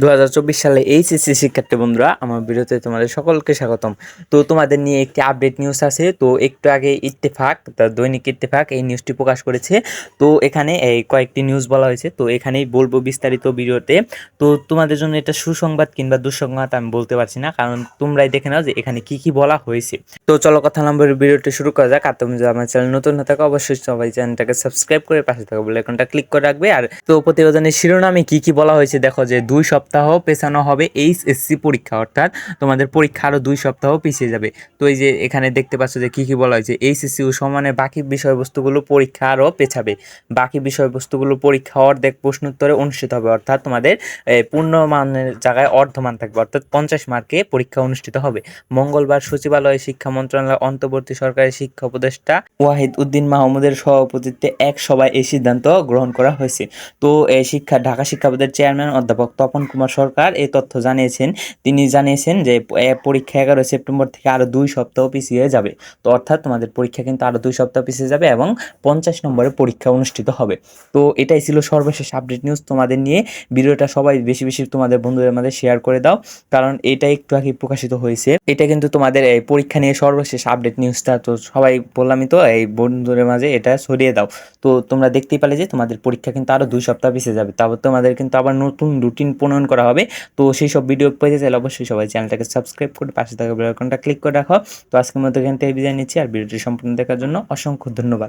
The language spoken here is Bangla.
দু হাজার চব্বিশ সালে এইচএসসি শিক্ষার্থী বন্ধুরা, আমার ভিডিওতে তোমাদের সকলকে স্বাগতম। তো তোমাদের নিয়ে একটি আপডেট নিউজ আছে, তো একটু আগে ইত্তেফাক দৈনিক ইত্তেফাক, এই নিউজটি প্রকাশ করেছে। তো এখানে এই কয়েকটি নিউজ বলা হয়েছে, তো এখানেই বলব বিস্তারিত ভিডিওতে। তো তোমাদের জন্য এটা সুসংবাদ কিংবা দুঃসংবাদ আমি বলতে পারছি না, কারণ তোমরাই দেখে নাও যে এখানে কি কি বলা হয়েছে। তো চলো কথা নম্বর ভিডিওটি শুরু করা যাক, আর তুমি যদি আমার চ্যানেল নতুন না থাকো, অবশ্যই সবাই চ্যানেলটাকে সাবস্ক্রাইব করে পাশে থাকো বলে এখানটা ক্লিক করে রাখবে। আর তো প্রতিবেদনের শিরোনামে কি কি বলা হয়েছে, দেখো যে দুই সপ্তাহ পেছানো হবে এইচএসসি পরীক্ষা, অর্থাৎ তোমাদের পরীক্ষা আরও দুই সপ্তাহ পিছিয়ে যাবে। তো এই যে এখানে দেখতে পাচ্ছ যে কি কি বলা হয়েছে, এইচএসসি ও সমানে বাকি বিষয়বস্তুগুলো পরীক্ষা আরও পেছাবে। বাকি বিষয়বস্তুগুলো পরীক্ষা অর্ধেক প্রশ্নোত্তরে অনুষ্ঠিত হবে, অর্থাৎ তোমাদের পূর্ণ মানের জায়গায় অর্ধমান থাকবে, অর্থাৎ পঞ্চাশ মার্কে পরীক্ষা অনুষ্ঠিত হবে। মঙ্গলবার সচিবালয়ে শিক্ষা মন্ত্রণালয়ের অন্তর্বর্তী সরকারের শিক্ষা উপদেষ্টা ওয়াহিদ উদ্দিন মাহমুদের সভাপতিত্বে এক সভায় এই সিদ্ধান্ত গ্রহণ করা হয়েছে। তো এই শিক্ষা, ঢাকা শিক্ষা চেয়ারম্যান অধ্যাপক তপন কুমার সরকার এই তথ্য জানিয়েছেন। তিনি জানিয়েছেন যে পরীক্ষা এগারো সেপ্টেম্বর থেকে আরও দুই সপ্তাহ পিছিয়ে যাবে। তো অর্থাৎ তোমাদের পরীক্ষা কিন্তু আরও দুই সপ্তাহ পিছিয়ে যাবে এবং পঞ্চাশ নম্বরে পরীক্ষা অনুষ্ঠিত হবে। তো এটাই ছিল সর্বশেষ আপডেট নিউজ তোমাদের নিয়ে। ভিডিওটা সবাই বেশি বেশি তোমাদের বন্ধুদের মাঝে শেয়ার করে দাও, কারণ এটা একটু আগে প্রকাশিত হয়েছে। এটা কিন্তু তোমাদের এই পরীক্ষা নিয়ে সর্বশেষ আপডেট নিউজটা তো সবাই বললামই তো, এই বন্ধুদের মাঝে এটা ছড়িয়ে দাও। তো তোমরা দেখতেই পালে যে, তোমাদের পরীক্ষা কিন্তু আরও দুই সপ্তাহ পিছিয়ে যাবে। তারপর তোমাদের কিন্তু আবার নতুন রুটিন প্রণয়ন করা হবে। তো সেই সব ভিডিও পেতে চাইলে অবশ্যই সবাই চ্যানেলটাকে সাবস্ক্রাইব করে পাশে থাকা বেল আইকনটা ক্লিক করে রাখো। তো আজকের মতো এখান থেকে বিদায় নিচ্ছি, আর ভিডিওটি সম্পূর্ণ দেখার জন্য অসংখ্য ধন্যবাদ।